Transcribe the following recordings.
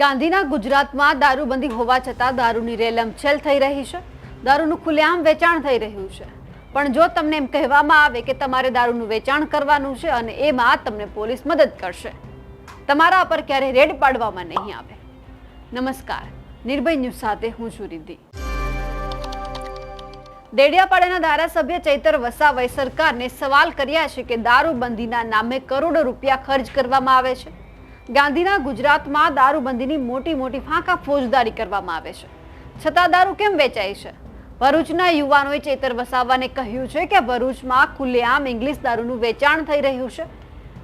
ગાંધીના ગુજરાતમાં દારૂબંધી હોવા છતાં દારૂની રેલમછેલ થઈ રહી છે. દારૂનું ખુલ્લેઆમ વેચાણ થઈ રહ્યું છે. પણ જો તમને એમ કહેવામાં આવે કે તમારે દારૂનું વેચાણ કરવાનું છે અને એમાં તમને પોલીસ મદદ કરશે, તમારા પર ક્યારેય રેડ પાડવામાં નહીં આવે. નમસ્કાર, નિર્ભય ન્યૂઝ સાથે હું છું રિદ્ધિ. દેડિયાપાડાના ધારાસભ્ય ચૈતર વસાવાએ સરકારને સવાલ કર્યા છે કે દારૂબંધીના નામે કરોડો રૂપિયા ખર્ચ કરવામાં આવે છે. ગાંધીના ગુજરાતમાં દારૂબંધીની મોટી મોટી ફાંકા ફોજદારી કરવામાં આવે છે. છતાં દારૂ કેમ વેચાય છે? ભરૂચના યુવાનોએ ચેતર વસાવાને કહ્યું છે કે ભરૂચમાં ખુલ્લેઆમ ઇંગ્લિશ દારૂનું વેચાણ થઈ રહ્યું છે.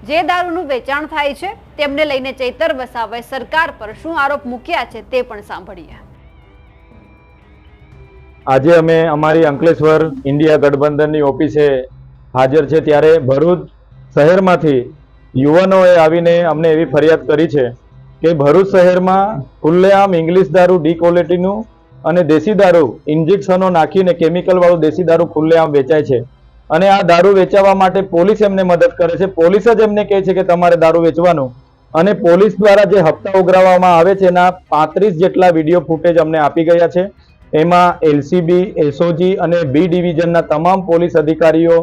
જે દારૂનું વેચાણ થાય છે, તેમને લઈને ચેતર વસાવાએ સરકાર પર શું આરોપ મૂક્યા છે તે પણ સાંભળીએ. આજે અમે અમારી અંકલેશ્વર ઇન્ડિયા ગઠબંધનની ઓફિસે હાજર છે ત્યારે ભરૂચ શહેરમાંથી યુવાનોએ આવીને અમને એવી ફરિયાદ કરી છે કે ભરૂચ શહેરમાં ખુલ્લેઆમ ઇંગ્લિશ દારૂ ડી ક્વોલિટીનું અને દેશી દારૂ, ઇન્જેક્શનો નાખીને કેમિકલવાળું દેશી દારૂ ખુલ્લેઆમ વેચાય છે. અને આ દારૂ વેચાવા માટે પોલીસ એમને મદદ કરે છે. પોલીસ જ એમને કહે છે કે તમારે દારૂ વેચવાનું. અને પોલીસ દ્વારા જે હપ્તા ઉઘરાવવામાં આવે છે એના પાંત્રીસ જેટલા વીડિયો ફૂટેજ અમને આપી ગયા છે. એમાં એલસીબી, એસઓજી અને બી ડિવિઝનના તમામ પોલીસ અધિકારીઓ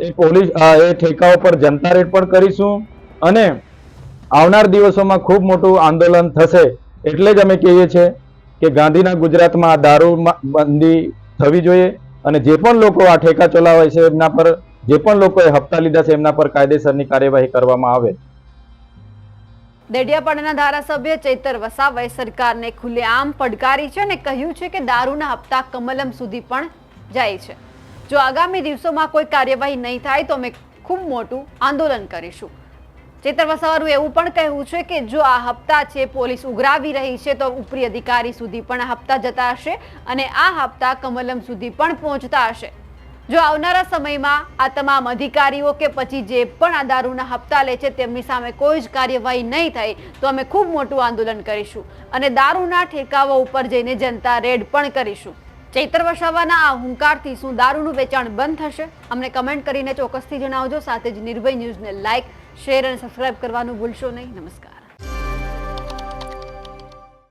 એ પોલીસ એ ઠેકાઓ પર જનતા રેડ પણ કરીશું અને આવનાર દિવસોમાં ખૂબ મોટું આંદોલન થશે એટલે જ અમે કહીએ છીએ કે ગાંધીના ગુજરાતમાં આ દારૂમાં બંધી થવી જોઈએ અને જે પણ લોકો આ ઠેકા ચલાવે છે એમના પર, જે પણ લોકોએ હપ્તા લીધા છે એમના પર કાયદેસરની કાર્યવાહી કરવામાં આવે. દેડિયાપાડાના ધારાસભ્ય ચૈતર વસાવાએ સરકારને ખુલ્લેઆમ પડકારી છે અને કહ્યું છે કે દારૂના હપ્તા કમલમ સુધી પણ જાય છે. જો આગામી દિવસોમાં કોઈ કાર્યવાહી નહીં થાય, તો અમે ખૂબ મોટું આંદોલન કરીશું. ચેતર વસાવાનું એવું પણ કહેવું છે કે જો આ હપ્તા છે પોલીસ ઉઘરાવી રહી છે, તો ઉપરી અધિકારી સુધી પણ હપ્તા જતા હશે અને આ હપ્તા કમલમ સુધી પણ પહોંચતા હશે. જો આવનારા સમયમાં આ તમામ અધિકારીઓ કે પછી જે પણ આ દારૂના હપ્તા લે છે, તેમની સામે કોઈ જ કાર્યવાહી નહીં થાય, તો અમે ખૂબ મોટું આંદોલન કરીશું અને દારૂના ઠેકાવા ઉપર જઈને જનતા રેડ પણ કરીશું. ચૈત્ર વસાવાના આ હુંકારથી શું દારૂનું વેચાણ બંધ થશે? અમને કમેન્ટ કરીને ચોક્કસથી જણાવજો. સાથે જ નિર્ભય ન્યૂઝને લાઇક શેર અને સબસ્ક્રાઇબ કરવાનું ભૂલશો નહીં. નમસ્કાર.